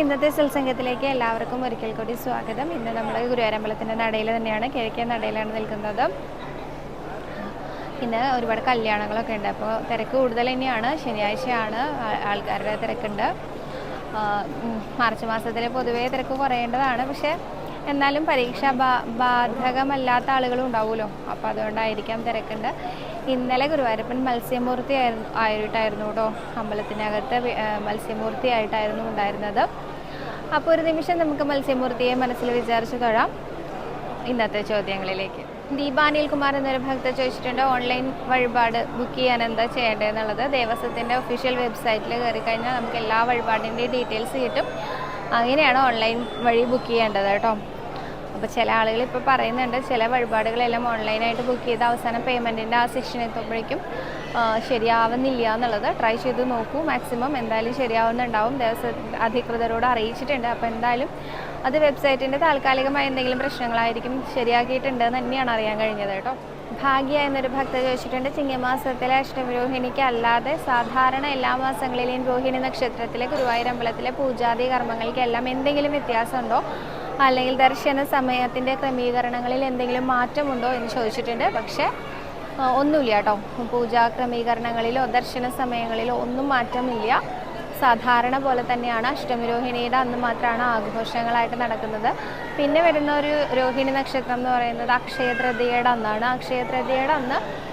ഇന്നത്തെ സത്സംഗത്തിലേക്ക് എല്ലാവർക്കും ഒരിക്കൽ കൂടി സ്വാഗതം. ഇന്ന് നമ്മൾ ഗുരുവാരമ്പലത്തിന്റെ നടയിൽ തന്നെയാണ് കിഴക്കേ നടയിലാണ് നിൽക്കുന്നത്. ഇന്ന് ഒരുപാട് കല്യാണങ്ങളൊക്കെ ഉണ്ട്. അപ്പോൾ തിരക്ക് കൂടുതൽ തന്നെയാണ്. ശനിയാഴ്ചയാണ് ആൾക്കാരുടെ തിരക്കുണ്ട്. മാർച്ച് മാസത്തിൽ പൊതുവേ തിരക്ക് കുറയേണ്ടതാണ്. പക്ഷേ എന്നാലും പരീക്ഷ ബാധകമല്ലാത്ത ആളുകളും ഉണ്ടാവുമല്ലോ. അപ്പോൾ അതുകൊണ്ടായിരിക്കാം തിരക്കുണ്ട്. ഇന്നലെ ഗുരുവായൂരപ്പൻ മത്സ്യമൂർത്തി ആയിട്ടായിരുന്നു കേട്ടോ അമ്പലത്തിനകത്ത് മത്സ്യമൂർത്തി ആയിട്ടായിരുന്നു ഉണ്ടായിരുന്നത്. അപ്പോൾ ഒരു നിമിഷം നമുക്ക് മത്സ്യമൂർത്തിയെ മനസ്സിൽ വിചാരിച്ചു തൊഴാം. ഇന്നത്തെ ചോദ്യങ്ങളിലേക്ക്. ദീപ അനിൽകുമാർ എന്നൊരു ഭക്ത ചോദിച്ചിട്ടുണ്ട് ഓൺലൈൻ വഴിപാട് ബുക്ക് ചെയ്യാൻ എന്താ ചെയ്യേണ്ടതെന്നുള്ളത്? ദേവസ്വത്തിന്റെ ഒഫീഷ്യൽ വെബ്സൈറ്റിൽ കയറി കഴിഞ്ഞാൽ നമുക്ക് എല്ലാ വഴിപാടിന്റെയും ഡീറ്റെയിൽസ് കിട്ടും. അങ്ങനെയാണ് ഓൺലൈൻ വഴി ബുക്ക് ചെയ്യേണ്ടത് കേട്ടോ. അപ്പോൾ ചില ആളുകൾ ഇപ്പോൾ പറയുന്നുണ്ട് ചില വഴിപാടുകളെല്ലാം ഓൺലൈനായിട്ട് ബുക്ക് ചെയ്ത് അവസാനം പേയ്മെന്റിന്റെ ആ സെക്ഷൻ എത്തുമ്പോഴേക്കും ശരിയാവുന്നില്ല എന്നുള്ളത് ട്രൈ ചെയ്ത് നോക്കൂ. മാക്സിമം എന്തായാലും ശരിയാവുന്നുണ്ടാവും. ദേവസ്വ അധികൃതരോട് അറിയിച്ചിട്ടുണ്ട്. അപ്പോൾ എന്തായാലും അത് വെബ്സൈറ്റിന്റെ താൽക്കാലികമായ എന്തെങ്കിലും പ്രശ്നങ്ങളായിരിക്കും ശരിയാക്കിയിട്ടുണ്ട് എന്ന് തന്നെയാണ് അറിയാൻ കഴിഞ്ഞത് കേട്ടോ. ഭാഗ്യ എന്നൊരു ഭക്ത ചോദിച്ചിട്ടുണ്ട്. ചിങ്ങമാസത്തിലെ അഷ്ടമിരോഹിണിക്ക് അല്ലാതെ സാധാരണ എല്ലാ മാസങ്ങളിലെയും രോഹിണി നക്ഷത്രത്തിലെ ഗുരുവായൂർ അമ്പലത്തിലെ പൂജാതി കർമ്മങ്ങൾക്കെല്ലാം എന്തെങ്കിലും വ്യത്യാസമുണ്ടോ? അല്ലെങ്കിൽ ദർശന സമയത്തിന്റെ ക്രമീകരണങ്ങളിൽ എന്തെങ്കിലും മാറ്റമുണ്ടോ എന്ന് ചോദിച്ചിട്ടുണ്ട്. പക്ഷേ ഒന്നുമില്ല കേട്ടോ. പൂജാ ക്രമീകരണങ്ങളിലോ ദർശന സമയങ്ങളിലോ ഒന്നും മാറ്റമില്ല. സാധാരണ പോലെ തന്നെയാണ് അഷ്ടമി രോഹിണിയുടെ അന്ന് മാത്രമാണ് ആഘോഷങ്ങളായിട്ട് നടക്കുന്നത്. പിന്നെ വരുന്ന ഒരു രോഹിണി നക്ഷത്രം എന്ന് പറയുന്നത് അക്ഷയ തൃതീയയുടെ അന്നാണ്. അക്ഷയ തൃതീയയുടെ അന്ന്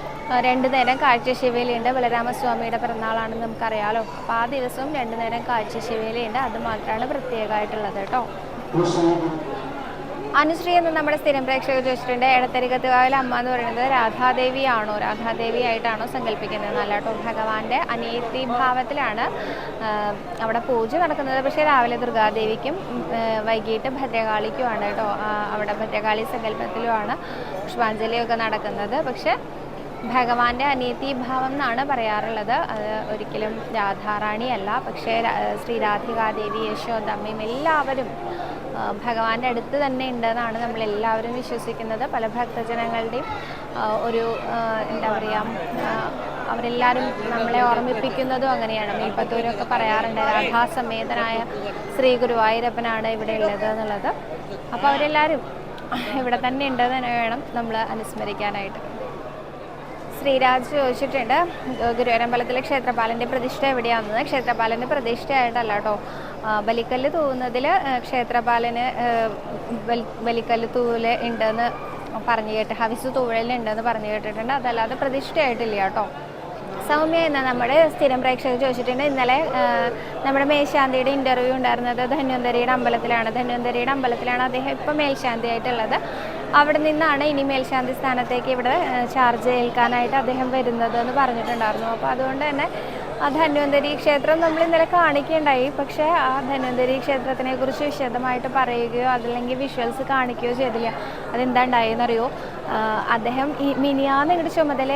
രണ്ടു നേരം കാഴ്ചശിവേലിയുണ്ട് ബലരാമസ്വാമിയുടെ പിറന്നാളാണെന്ന് നമുക്കറിയാലോ. അപ്പോൾ ആ ദിവസവും രണ്ടു നേരം കാഴ്ചശിവേലിയുണ്ട് അത് മാത്രമാണ് പ്രത്യേകമായിട്ടുള്ളത് കേട്ടോ. അനുശ്രീ എന്ന് നമ്മുടെ സ്ഥിരം പ്രേക്ഷകർ ചോദിച്ചിട്ടുണ്ട് എടത്തരികത്തുകാവിലെ അമ്മ എന്ന് പറയുന്നത് രാധാദേവിയാണോ? രാധാദേവി ആയിട്ടാണോ സങ്കല്പിക്കുന്നത്? നല്ലാട്ടോ ഭഗവാന്റെ അനിയത്തി ഭാവത്തിലാണ് അവിടെ പൂജ നടക്കുന്നത്. പക്ഷേ രാവിലെ ദുർഗാദേവിക്കും വൈകിട്ട് ഭദ്രകാളിക്കുമാണ് കേട്ടോ അവിടെ ഭദ്രകാളി സങ്കല്പത്തിലുമാണ് പുഷ്പാഞ്ജലിയൊക്കെ നടക്കുന്നത്. പക്ഷേ ഭഗവാന്റെ ഭാവം എന്നാണ് പറയാറുള്ളത്. അത് ഒരിക്കലും രാധാറാണിയല്ല. പക്ഷേ ശ്രീ രാധികാദേവി യശോദമ്മയും എല്ലാവരും ഭഗവാന്റെ അടുത്ത് തന്നെ ഉണ്ടെന്നാണ് നമ്മൾ എല്ലാവരും വിശ്വസിക്കുന്നത്. പല ഭക്തജനങ്ങളുടെയും ഒരു എന്താ പറയുക അവരെല്ലാവരും നമ്മളെ ഓർമ്മിപ്പിക്കുന്നതും അങ്ങനെയാണ്. മേൽപ്പത്തൂരൊക്കെ പറയാറുണ്ട് രാധാസമേതനായ ശ്രീ ഗുരുവായൂരപ്പനാണ് ഇവിടെ ഉള്ളത് എന്നുള്ളത്. അപ്പോൾ അവരെല്ലാവരും ഇവിടെ തന്നെ ഉണ്ടെന്ന് തന്നെ വേണം നമ്മൾ അനുസ്മരിക്കാനായിട്ട്. ശ്രീരാജ് ചോദിച്ചിട്ടുണ്ട് ഗുരുവരമ്പലത്തിലെ ക്ഷേത്രപാലന്റെ പ്രതിഷ്ഠ എവിടെയാണെന്ന്. ക്ഷേത്രപാലന്റെ പ്രതിഷ്ഠയായിട്ടല്ല കേട്ടോ. ബലിക്കല്ല് തൂവുന്നതിൽ ക്ഷേത്രപാലന് ബലിക്കല്ല് തൂവൽ ഉണ്ടെന്ന് പറഞ്ഞു കേട്ട് ഹവിസ് തൂവലുണ്ടെന്ന് പറഞ്ഞു കേട്ടിട്ടുണ്ട്. അതല്ലാതെ പ്രതിഷ്ഠയായിട്ടില്ല കേട്ടോ. സൗമ്യ എന്ന നമ്മുടെ സ്ഥിരം പ്രേക്ഷകർ ചോദിച്ചിട്ടുണ്ട് ഇന്നലെ നമ്മുടെ മേൽശാന്തിയുടെ ഇന്റർവ്യൂ ഉണ്ടായിരുന്നത് ധന്വന്തരിയുടെ അമ്പലത്തിലാണ്. ധന്വന്തരിയുടെ അമ്പലത്തിലാണ് അദ്ദേഹം ഇപ്പം മേൽശാന്തി ആയിട്ടുള്ളത് അവിടെ നിന്നാണ് ഇനി മേൽശാന്തി സ്ഥാനത്തേക്ക് ഇവിടെ ചാർജ് ഏൽക്കാനായിട്ട് അദ്ദേഹം വരുന്നത് എന്ന് പറഞ്ഞിട്ടുണ്ടായിരുന്നു. അപ്പോൾ അതുകൊണ്ട് തന്നെ ആ ധന്വന്തരി ക്ഷേത്രം നമ്മൾ ഇന്നലെ കാണിക്കേണ്ടായി. പക്ഷേ ആ ധന്വന്തരി ക്ഷേത്രത്തിനെ കുറിച്ച് വിശദമായിട്ട് പറയുകയോ അതല്ലെങ്കിൽ വിഷ്വൽസ് കാണിക്കുകയോ ചെയ്തില്ല. അതെന്താ ഉണ്ടായെന്നറിയോ? അദ്ദേഹം ഈ മിനിയാന്ന് ഇങ്ങോട്ട് ചുമതല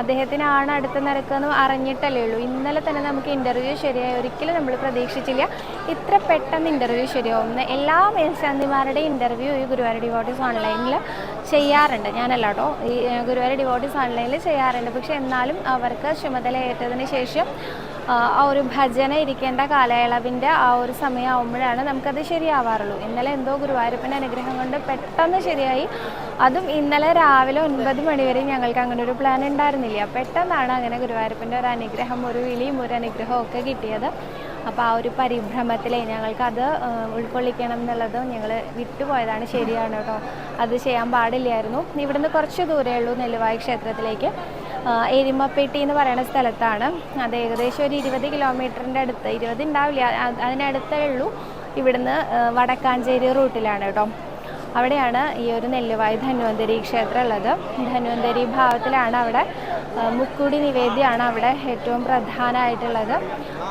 അദ്ദേഹത്തിനാണ് അടുത്ത നിരക്കെന്ന് അറിഞ്ഞിട്ടല്ലേ ഉള്ളൂ. ഇന്നലെ തന്നെ നമുക്ക് ഇന്റർവ്യൂ ശരിയായി. ഒരിക്കലും നമ്മൾ പ്രതീക്ഷിച്ചില്ല. ഇത്ര പെട്ടെന്ന് ഇന്റർവ്യൂ ശരിയാവുന്ന എല്ലാ മേൽശാന്തിമാരുടെ ഇന്റർവ്യൂ ഈ ഗുരുവായൂർ ഡിവോട്ടീസ് ഓൺലൈനിൽ ചെയ്യാറുണ്ട്. ഞാനല്ല കേട്ടോ ഈ ഗുരുവായൂർ ഡിവോട്ടീസ് ഓൺലൈനിൽ ചെയ്യാറുണ്ട്. പക്ഷെ എന്നാലും അവർക്ക് ചുമതല ഏറ്റതിന് ശേഷം ആ ഒരു ഭജന ഇരിക്കേണ്ട കാലയളവിന്റെ ആ ഒരു സമയമാകുമ്പോഴാണ് നമുക്കത് ശരിയാവാറുള്ളൂ. ഇന്നലെ എന്തോ ഗുരുവായൂരപ്പന്റെ അനുഗ്രഹം കൊണ്ട് പെട്ടെന്ന് ശരിയായി. അതും ഇന്നലെ രാവിലെ ഒൻപത് മണിവരെ ഞങ്ങൾക്ക് അങ്ങനെ ഒരു പ്ലാൻ ഉണ്ടായിരുന്നില്ല. പെട്ടെന്നാണ് അങ്ങനെ ഗുരുവായൂരപ്പന്റെ ഒരു അനുഗ്രഹം ഒരു വിളിയും ഒരു അനുഗ്രഹവും ഒക്കെ കിട്ടിയത്. അപ്പോൾ ആ ഒരു പരിഭ്രമത്തിൽ ഞങ്ങൾക്കത് ഉൾക്കൊള്ളിക്കണം എന്നുള്ളത് ഞങ്ങൾ വിട്ടുപോയതാണ്. ശരിയാണ് കേട്ടോ. അത് ചെയ്യാൻ പാടില്ലായിരുന്നു. ഇവിടുന്ന് കുറച്ച് ദൂരമേ ഉള്ളൂ നെല്ലുവായി ക്ഷേത്രത്തിലേക്ക്. എരുമപ്പെട്ടി എന്ന് പറയുന്ന സ്ഥലത്താണ്. അത് ഏകദേശം ഒരു ഇരുപത് കിലോമീറ്ററിന്റെ അടുത്ത്. ഇരുപത് ഉണ്ടാവില്ല. അതിനടുത്തേ ഉള്ളൂ ഇവിടുന്ന് വടക്കാഞ്ചേരി റൂട്ടിലാണ് കേട്ടോ. അവിടെയാണ് ഈ ഒരു നെല്ലുവായി ധന്വന്തരി ക്ഷേത്രം ഉള്ളത്. ധന്വന്തരി ഭാവത്തിലാണ് അവിടെ മുക്കുടി നിവേദ്യമാണ് അവിടെ ഏറ്റവും പ്രധാനമായിട്ടുള്ളത്.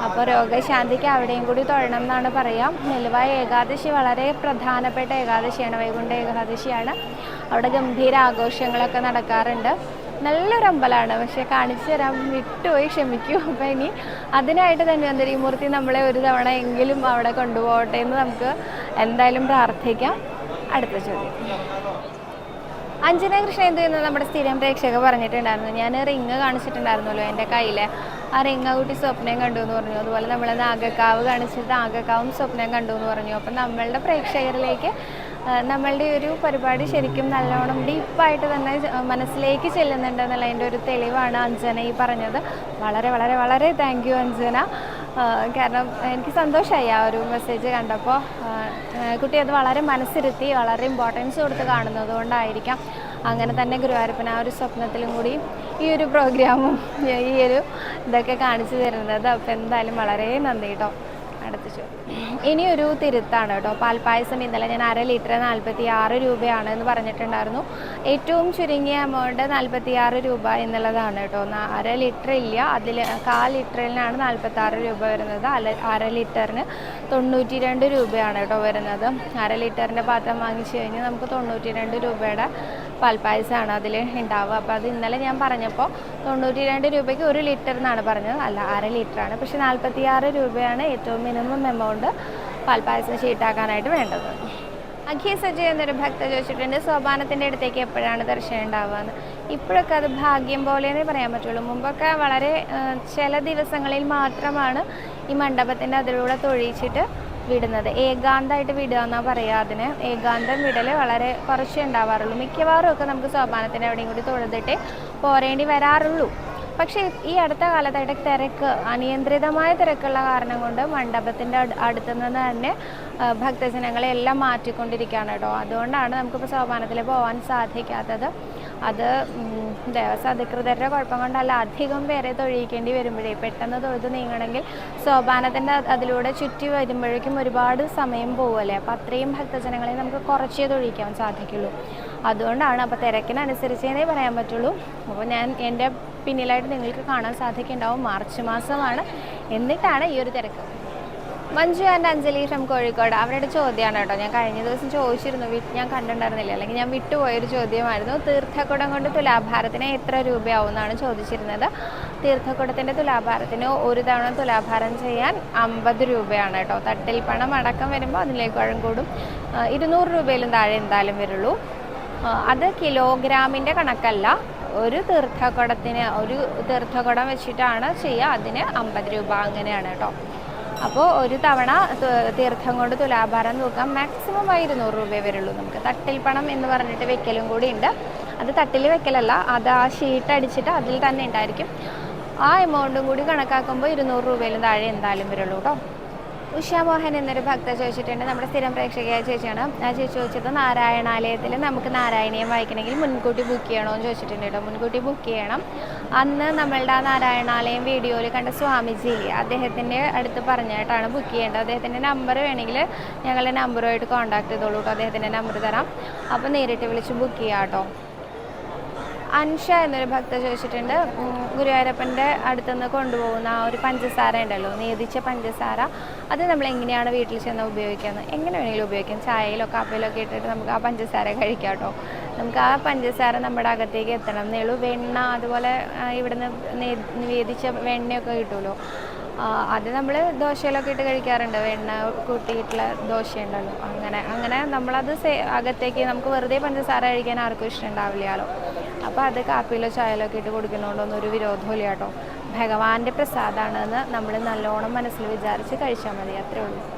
അപ്പോൾ രോഗശാന്തിക്ക് അവിടെയും കൂടി തൊഴണം എന്നാണ് പറയാം. നെല്ലുവായ ഏകാദശി വളരെ പ്രധാനപ്പെട്ട ഏകാദശിയാണ്. വൈകുണ്ഠ ഏകാദശിയാണ്. അവിടെ ഗംഭീര ആഘോഷങ്ങളൊക്കെ നടക്കാറുണ്ട്. നല്ലൊരു അമ്പലമാണ് പക്ഷെ കാണിച്ചു തരാൻ വിട്ടുപോയി ക്ഷമിക്കൂ. അപ്പം ഇനി അതിനായിട്ട് തന്നെ മൂർത്തി നമ്മളെ ഒരു തവണ എങ്കിലും അവിടെ കൊണ്ടുപോകട്ടെ എന്ന് നമുക്ക് എന്തായാലും പ്രാർത്ഥിക്കാം. അടുത്ത ചോദ്യം. അഞ്ജന കൃഷ്ണേന്ദു എന്ന് നമ്മുടെ സ്ഥിരം പ്രേക്ഷക പറഞ്ഞിട്ടുണ്ടായിരുന്നു. ഞാൻ റിങ് കാണിച്ചിട്ടുണ്ടായിരുന്നല്ലോ എന്റെ കയ്യിൽ ആ റിങ് കൂട്ടി സ്വപ്നം കണ്ടു എന്ന് പറഞ്ഞു. അതുപോലെ നമ്മൾ നാഗക്കാവ് കാണിച്ചിട്ട് നാഗക്കാവും സ്വപ്നം കണ്ടു എന്ന് പറഞ്ഞു. അപ്പം നമ്മളുടെ പ്രേക്ഷകരിലേക്ക് നമ്മളുടെ ഒരു പരിപാടി ശരിക്കും നല്ലോണം ഡീപ്പായിട്ട് തന്നെ മനസ്സിലേക്ക് ചെല്ലുന്നുണ്ട് എന്നുള്ളതിന്റെ ഒരു തെളിവാണ് അഞ്ജന ഈ പറഞ്ഞത്. വളരെ വളരെ വളരെ താങ്ക് യു അഞ്ജന. കാരണം എനിക്ക് സന്തോഷമായി ആ ഒരു മെസ്സേജ് കണ്ടപ്പോൾ. കുട്ടി അത് വളരെ മനസ്സിരുത്തി വളരെ ഇമ്പോർട്ടൻസ് കൊടുത്ത് കാണുന്നത് കൊണ്ടായിരിക്കാം. അങ്ങനെ തന്നെ ഗുരുവായൂരപ്പൻ ആ ഒരു സ്വപ്നത്തിലും കൂടി ഈ ഒരു പ്രോഗ്രാമും ഈ ഒരു ഇതൊക്കെ കാണിച്ചു തരുന്നത്. അപ്പോൾ എന്തായാലും വളരെ നന്ദി കേട്ടോ ഇനിയൊരു തിരുത്താണ് കേട്ടോ. പാൽപ്പായസം ഇന്നലെ ഞാൻ അര ലിറ്റർ നാൽപ്പത്തി ആറ് രൂപയാണ് എന്ന് പറഞ്ഞിട്ടുണ്ടായിരുന്നു. ഏറ്റവും ചുരുങ്ങിയ എമൗണ്ട് നാൽപ്പത്തി ആറ് രൂപ എന്നുള്ളതാണ് കേട്ടോ. അര ലിറ്റർ ഇല്ല. അതിൽ കാൽ ലിറ്ററിനാണ് നാൽപ്പത്തി ആറ് രൂപ വരുന്നത്. അല്ല അര ലിറ്ററിന് തൊണ്ണൂറ്റി രണ്ട് രൂപയാണ് കേട്ടോ വരുന്നത്. അര ലിറ്ററിന്റെ പാത്രം വാങ്ങിച്ചു കഴിഞ്ഞാൽ നമുക്ക് തൊണ്ണൂറ്റി രണ്ട് രൂപയുടെ പാൽപ്പായസമാണ് അതിൽ ഉണ്ടാവുക അപ്പോൾ അത് ഇന്നലെ ഞാൻ പറഞ്ഞപ്പോൾ തൊണ്ണൂറ്റി രണ്ട് രൂപയ്ക്ക് ഒരു ലിറ്റർ എന്നാണ് പറഞ്ഞത്. അല്ല അര ലിറ്ററാണ് പക്ഷേ നാൽപ്പത്തി ആറ് രൂപയാണ് ഏറ്റവും മിനിമം എമൗണ്ട് പാൽപ്പായസം ഷീട്ടാക്കാനായിട്ട് വേണ്ടത്. അഖിയ സജയ് എന്നൊരു ഭക്ത ചോദിച്ചിട്ടുണ്ട് സോപാനത്തിന്റെ അടുത്തേക്ക് എപ്പോഴാണ് ദർശനം ഉണ്ടാവുകയെന്ന് ഇപ്പോഴൊക്കെ അത് ഭാഗ്യം പോലെയെന്നേ പറയാൻ പറ്റുള്ളൂ. മുമ്പൊക്കെ വളരെ ചില ദിവസങ്ങളിൽ മാത്രമാണ് ഈ മണ്ഡപത്തിന്റെ അതിലൂടെ തൊഴിച്ചിട്ട് വിടുന്നത്. ഏകാന്തമായിട്ട് വിടുക എന്നാണ് പറയുക അതിന്. ഏകാന്തം വിടൽ വളരെ കുറച്ചേ ഉണ്ടാവാറുള്ളൂ. മിക്കവാറും ഒക്കെ നമുക്ക് സോപാനത്തിന്റെ എവിടെയും കൂടി തൊഴുതിട്ടേ പോരേണ്ടി വരാറുള്ളൂ. പക്ഷേ ഈ അടുത്ത കാലത്തായിട്ട് തിരക്ക് അനിയന്ത്രിതമായ തിരക്കുള്ള കാരണം കൊണ്ട് മണ്ഡപത്തിന്റെ അടു അടുത്ത് നിന്ന് തന്നെ ഭക്തജനങ്ങളെ എല്ലാം മാറ്റിക്കൊണ്ടിരിക്കുകയാണ് കേട്ടോ. അതുകൊണ്ടാണ് നമുക്കിപ്പോൾ സോപാനത്തിൽ പോകാൻ സാധിക്കാത്തത്. അത് ദേവസ്വം അധികൃതരുടെ കുഴപ്പം കൊണ്ടല്ല അധികം പേരെ തൊഴിയിക്കേണ്ടി വരുമ്പോഴേ പെട്ടെന്ന് തൊഴുത് നീങ്ങണമെങ്കിൽ സോപാനത്തിന്റെ അത് അതിലൂടെ ചുറ്റി വരുമ്പോഴേക്കും ഒരുപാട് സമയം പോകുമല്ലേ അപ്പോൾ അത്രയും ഭക്തജനങ്ങളെ നമുക്ക് കുറച്ചേ തൊഴിയിക്കാൻ സാധിക്കുള്ളൂ. അതുകൊണ്ടാണ് അപ്പോൾ തിരക്കിനനുസരിച്ചേ പറയാൻ പറ്റുള്ളൂ. അപ്പോൾ ഞാൻ എന്റെ പിന്നിലായിട്ട് നിങ്ങൾക്ക് കാണാൻ സാധിക്കുന്നുണ്ടാവും. മാർച്ച് മാസമാണ്. എന്നിട്ടാണ് ഈ ഒരു തിരക്ക്. മഞ്ജു ആൻഡ് അഞ്ജലി ഫ്രം കോഴിക്കോട് അവരുടെ ചോദ്യമാണ് കേട്ടോ. ഞാൻ കഴിഞ്ഞ ദിവസം ചോദിച്ചിരുന്നു. ഞാൻ കണ്ടിട്ടുണ്ടായിരുന്നില്ല. അല്ലെങ്കിൽ ഞാൻ വിട്ടുപോയൊരു ചോദ്യമായിരുന്നു. തീർത്ഥക്കുടം കൊണ്ട് തുലാഭാരത്തിന് എത്ര രൂപയാവും എന്നാണ് ചോദിച്ചിരുന്നത്. തീർത്ഥക്കുടത്തിന്റെ തുലാഭാരത്തിന് ഒരു തവണ തുലാഭാരം ചെയ്യാൻ അമ്പത് രൂപയാണ് കേട്ടോ. തട്ടിൽ പണം അടക്കം വരുമ്പോൾ അതിലേക്ക് വഴം കൂടും. ഇരുന്നൂറ് രൂപയിലും താഴെ എന്തായാലും വരുള്ളൂ. അത് കിലോഗ്രാമിന്റെ കണക്കല്ല. ഒരു തീർത്ഥക്കുടത്തിന് ഒരു തീർത്ഥക്കുടം വെച്ചിട്ടാണ് ചെയ്യുക. അതിന് അമ്പത് രൂപ അങ്ങനെയാണ് കേട്ടോ. അപ്പോൾ ഒരു തവണ തീർത്ഥം കൊണ്ട് തുലാഭാരം തൂക്കാം. മാക്സിമം ഇരുന്നൂറ് രൂപയെ വരുള്ളൂ നമുക്ക്. തട്ടിൽ പണം എന്ന് പറഞ്ഞിട്ട് വെക്കലും കൂടി ഉണ്ട്. അത് തട്ടിൽ വെക്കലല്ല അത് ആ ഷീറ്റ് അടിച്ചിട്ട് അതിൽ തന്നെ ഉണ്ടായിരിക്കും. ആ എമൗണ്ടും കൂടി കണക്കാക്കുമ്പോൾ ഇരുന്നൂറ് രൂപയിലും താഴെ എന്തായാലും വരുള്ളൂ കേട്ടോ. ഉഷ മോഹൻ എന്നൊരു ഭക്ത ചോദിച്ചിട്ടുണ്ട്. നമ്മുടെ സ്ഥിരം പ്രേക്ഷകയായ ചേച്ചിയാണ്. ആ ചേച്ചി ചോദിച്ചത് നാരായണാലയത്തിൽ നമുക്ക് നാരായണീയം വായിക്കണമെങ്കിൽ മുൻകൂട്ടി ബുക്ക് ചെയ്യണോ എന്ന് ചോദിച്ചിട്ടുണ്ട് കേട്ടോ. മുൻകൂട്ടി ബുക്ക് ചെയ്യണം. അന്ന് നമ്മളുടെ ആ നാരായണാലയം വീഡിയോയിൽ കണ്ട സ്വാമിജി അദ്ദേഹത്തിന്റെ അടുത്ത് പറഞ്ഞിട്ടാണ് ബുക്ക് ചെയ്യേണ്ടത്. അദ്ദേഹത്തിന്റെ നമ്പർ വേണമെങ്കിൽ ഞങ്ങളുടെ നമ്പറുമായിട്ട് കോൺടാക്ട് ചെയ്തോളൂ കേട്ടോ. അദ്ദേഹത്തിന്റെ നമ്പർ തരാം. അപ്പോൾ നേരിട്ട് വിളിച്ച് ബുക്ക് ചെയ്യാം കേട്ടോ. അൻഷ എന്നൊരു ഭക്ത ചോദിച്ചിട്ടുണ്ട്. ഗുരുവായൂരപ്പന്റെ അടുത്തുനിന്ന് കൊണ്ടുപോകുന്ന ആ ഒരു പഞ്ചസാര ഉണ്ടല്ലോ നേതിച്ച പഞ്ചസാര അത് നമ്മൾ എങ്ങനെയാണ് വീട്ടിൽ ചെന്ന് ഉപയോഗിക്കുന്നത് എങ്ങനെ വേണമെങ്കിലും ഉപയോഗിക്കാം? ചായയിലോ കാപ്പയിലോ ഒക്കെ ഇട്ടിട്ട് നമുക്ക് ആ പഞ്ചസാര കഴിക്കാം കേട്ടോ. നമുക്ക് ആ പഞ്ചസാര നമ്മുടെ അകത്തേക്ക് എത്തണം. ഉള്ളൂ വെണ്ണ അതുപോലെ ഇവിടുന്ന് വേദിച്ച വെണ്ണയൊക്കെ കിട്ടുമല്ലോ. അത് നമ്മൾ ദോശയിലൊക്കെ ഇട്ട് കഴിക്കാറുണ്ട്. വെണ്ണ കൂട്ടിയിട്ടുള്ള ദോശ ഉണ്ടല്ലോ അങ്ങനെ അങ്ങനെ നമ്മളത് സേ- അകത്തേക്ക് നമുക്ക് വെറുതെ പഞ്ചസാര കഴിക്കാൻ ആർക്കും ഇഷ്ടമുണ്ടാവില്ലല്ലോ അപ്പോൾ അത് കാപ്പിയിലോ ചായയിലോ ഒക്കെ ഇട്ട് കൊടുക്കുന്നതുകൊണ്ടൊന്നും ഒരു വിരോധമില്ല കേട്ടോ. ഭഗവാന്റെ പ്രസാദമാണെന്ന് നമ്മൾ നല്ലോണം മനസ്സിൽ വിചാരിച്ച് കഴിച്ചാൽ മതി. അത്രേ ഉള്ളൂ.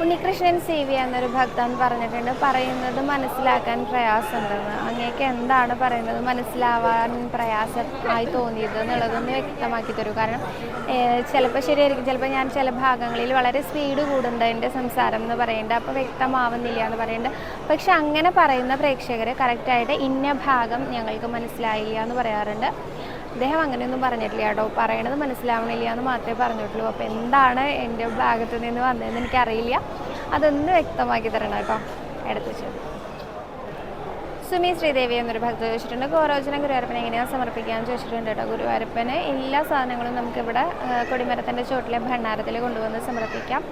ഉണ്ണികൃഷ്ണൻ സി വി എന്നൊരു ഭക്തൻ പറഞ്ഞിട്ടുണ്ട്. പറയുന്നത് മനസ്സിലാക്കാൻ പ്രയാസമുണ്ടെന്ന്. അങ്ങേക്ക് എന്താണ് പറയുന്നത്? മനസ്സിലാവാൻ പ്രയാസമായി തോന്നിയത് എന്നുള്ളതൊന്ന് വ്യക്തമാക്കി തരൂ കാരണം ചിലപ്പോൾ ശരിയായിരിക്കും. ചിലപ്പോൾ ഞാൻ ചില ഭാഗങ്ങളിൽ വളരെ സ്പീഡ് കൂടുന്നുണ്ട് എന്റെ സംസാരം എന്ന് പറയേണ്ടത് അപ്പോൾ വ്യക്തമാവുന്നില്ല എന്ന് പറയേണ്ടത് പക്ഷെ അങ്ങനെ പറയുന്ന പ്രേക്ഷകർ കറക്റ്റായിട്ട് ഇന്ന ഭാഗം ഞങ്ങൾക്ക് മനസ്സിലായില്ല എന്ന് പറയാറുണ്ട്. അദ്ദേഹം അങ്ങനെയൊന്നും പറഞ്ഞിട്ടില്ല കേട്ടോ. പറയണത് മനസ്സിലാവണില്ല എന്ന് മാത്രമേ പറഞ്ഞിട്ടുള്ളൂ. അപ്പോൾ എന്താണ് എന്റെ ഭാഗത്ത് നിന്ന് വന്നതെന്ന് എനിക്കറിയില്ല. അതൊന്ന് വ്യക്തമാക്കി തരണം കേട്ടോ. ചോദ്യം സുമി ശ്രീദേവി എന്നൊരു ഭക്ത ചോദിച്ചിട്ടുണ്ട്. ഗോരോചനം ഗുരുവായൂരപ്പനെ എങ്ങനെയാണ് സമർപ്പിക്കാമെന്ന് ചോദിച്ചിട്ടുണ്ട് കേട്ടോ. ഗുരുവായൂരപ്പന് എല്ലാ സാധനങ്ങളും നമുക്കിവിടെ കൊടിമരത്തിന്റെ ചോട്ടിലെ ഭണ്ണാരത്തിൽ കൊണ്ടുവന്ന് സമർപ്പിക്കാം.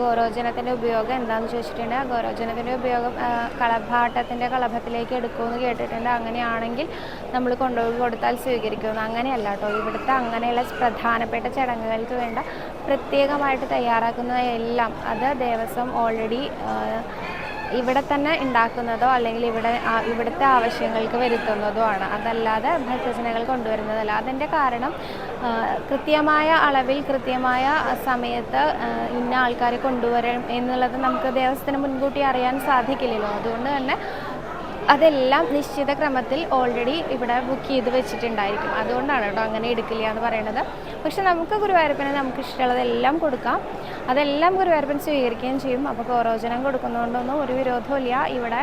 ഗോരോചനത്തിന്റെ ഉപയോഗം എന്താണെന്ന് ചോദിച്ചിട്ടുണ്ട്. ഗോരോചനത്തിന്റെ ഉപയോഗം കളഭാട്ടത്തിന്റെ കളഭത്തിലേക്ക് എടുക്കുമെന്ന് കേട്ടിട്ടുണ്ട്. അങ്ങനെയാണെങ്കിൽ നമ്മൾ കൊണ്ടുപോയി കൊടുത്താൽ സ്വീകരിക്കുമെന്ന്. അങ്ങനെയല്ല കേട്ടോ. ഇവിടുത്തെ അങ്ങനെയുള്ള പ്രധാനപ്പെട്ട ചടങ്ങുകൾക്ക് വേണ്ട പ്രത്യേകമായിട്ട് തയ്യാറാക്കുന്നതെല്ലാം അത് ദേവസ്വം ഓൾറെഡി ഇവിടെ തന്നെ ഉണ്ടാക്കുന്നതോ അല്ലെങ്കിൽ ഇവിടെ ഇവിടുത്തെ ആവശ്യങ്ങൾക്ക് വരുത്തുന്നതോ ആണ്. അതല്ലാതെ ഭക്തജനങ്ങൾ കൊണ്ടുവരുന്നതല്ല. അതിന്റെ കാരണം കൃത്യമായ അളവിൽ കൃത്യമായ സമയത്ത് ഇന്ന ആൾക്കാരെ കൊണ്ടുവരും എന്നുള്ളത് നമുക്ക് ദേവസ്ഥത്തിന് മുൻകൂട്ടി അറിയാൻ സാധിക്കില്ലല്ലോ. അതുകൊണ്ട് തന്നെ അതെല്ലാം നിശ്ചിത ക്രമത്തിൽ ഓൾറെഡി ഇവിടെ ബുക്ക് ചെയ്ത് വെച്ചിട്ടുണ്ടായിരിക്കും. അതുകൊണ്ടാണ് കേട്ടോ അങ്ങനെ എടുക്കില്ല എന്ന് പറയുന്നത് പക്ഷെ നമുക്ക് ഗുരുവായൂരപ്പന് നമുക്ക് ഇഷ്ടമുള്ളതെല്ലാം കൊടുക്കാം. അതെല്ലാം ഗുരുവായൂരപ്പൻ സ്വീകരിക്കുകയും ചെയ്യും. അപ്പോൾ ഗൗരവചനം കൊടുക്കുന്നതുകൊണ്ടൊന്നും ഒരു വിരോധമില്ല ഇവിടെ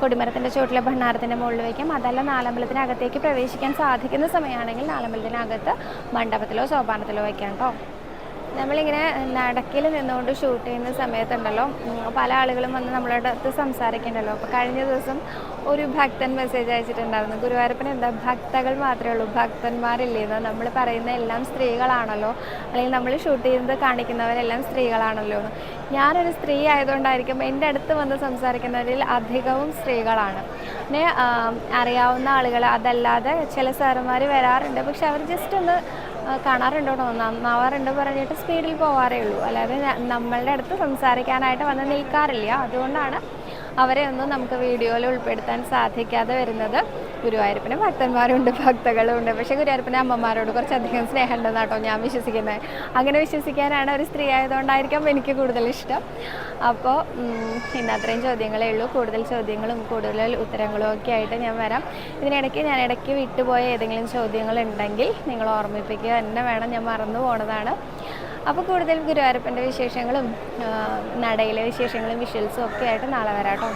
കൊടിമരത്തിന്റെ ചുവട്ടിലെ ഭണ്ണാരത്തിന്റെ മുകളിൽ വയ്ക്കാം അതല്ല നാലമ്പലത്തിനകത്തേക്ക് പ്രവേശിക്കാൻ സാധിക്കുന്ന സമയമാണെങ്കിൽ നാലമ്പലത്തിനകത്ത് മണ്ഡപത്തിലോ സോപാനത്തിലോ വയ്ക്കാം കേട്ടോ. നമ്മളിങ്ങനെ നടക്കിൽ നിന്നുകൊണ്ട് ഷൂട്ട് ചെയ്യുന്ന സമയത്തുണ്ടല്ലോ പല ആളുകളും വന്ന് നമ്മളുടെ അടുത്ത് സംസാരിക്കണ്ടല്ലോ. അപ്പോൾ കഴിഞ്ഞ ദിവസം ഒരു ഭക്തൻ മെസ്സേജ് അയച്ചിട്ടുണ്ടായിരുന്നു. ഗുരുവായൂരപ്പന് എന്താ ഭക്തകൾ മാത്രമേ ഉള്ളൂ ഭക്തന്മാരില്ലേന്ന് നമ്മൾ പറയുന്ന എല്ലാം സ്ത്രീകളാണല്ലോ. അല്ലെങ്കിൽ നമ്മൾ ഷൂട്ട് ചെയ്യുന്നത് കാണിക്കുന്നവരെല്ലാം സ്ത്രീകളാണല്ലോ എന്ന്. ഞാനൊരു സ്ത്രീ ആയതുകൊണ്ടായിരിക്കും എന്റെ അടുത്ത് വന്ന് സംസാരിക്കുന്നവരിൽ അധികവും സ്ത്രീകളാണ്. പിന്നെ അറിയാവുന്ന ആളുകൾ അതല്ലാതെ ചില സാറുമാർ വരാറുണ്ട്. പക്ഷെ അവർ ജസ്റ്റ് ഒന്ന് കാണാറുണ്ടോ നന്നാവാറുണ്ട് പറഞ്ഞിട്ട് സ്പീഡിൽ പോവാറേ ഉള്ളൂ. അല്ലാതെ നമ്മളുടെ അടുത്ത് സംസാരിക്കാനായിട്ട് വന്ന് നിൽക്കാറില്ല. അതുകൊണ്ടാണ് അവരെ ഒന്നും നമുക്ക് വീഡിയോയിൽ ഉൾപ്പെടുത്താൻ സാധിക്കാതെ വരുന്നത് ഗുരുവായൂരപ്പന് ഭക്തന്മാരുണ്ട് ഭക്തകളുണ്ട് പക്ഷേ ഗുരുവായൂരപ്പന് അമ്മമാരോട് കുറച്ചധികം സ്നേഹം ഉണ്ടെന്നാട്ടോ ഞാൻ വിശ്വസിക്കുന്നത്. അങ്ങനെ വിശ്വസിക്കാനാണ് ഒരു സ്ത്രീ ആയതുകൊണ്ടായിരിക്കാം എനിക്ക് കൂടുതൽ ഇഷ്ടം. അപ്പോൾ ഇന്ന് അത്രയും ചോദ്യങ്ങളേ ഉള്ളൂ. കൂടുതൽ ചോദ്യങ്ങളും കൂടുതൽ ഉത്തരങ്ങളും ഒക്കെ ആയിട്ട് ഞാൻ വരാം. ഇതിനിടയ്ക്ക് ഞാൻ ഇടയ്ക്ക് വിട്ടുപോയ ഏതെങ്കിലും ചോദ്യങ്ങളുണ്ടെങ്കിൽ നിങ്ങൾ ഓർമ്മിപ്പിക്കുക. തന്നെ വേണം ഞാൻ മറന്നു പോണതാണ്. അപ്പോൾ കൂടുതലും ഗുരുവായൂരപ്പന്റെ വിശേഷങ്ങളും നടയിലെ വിശേഷങ്ങളും വിഷ്വൽസും ഒക്കെ ആയിട്ട് നാളെ വരാം കേട്ടോ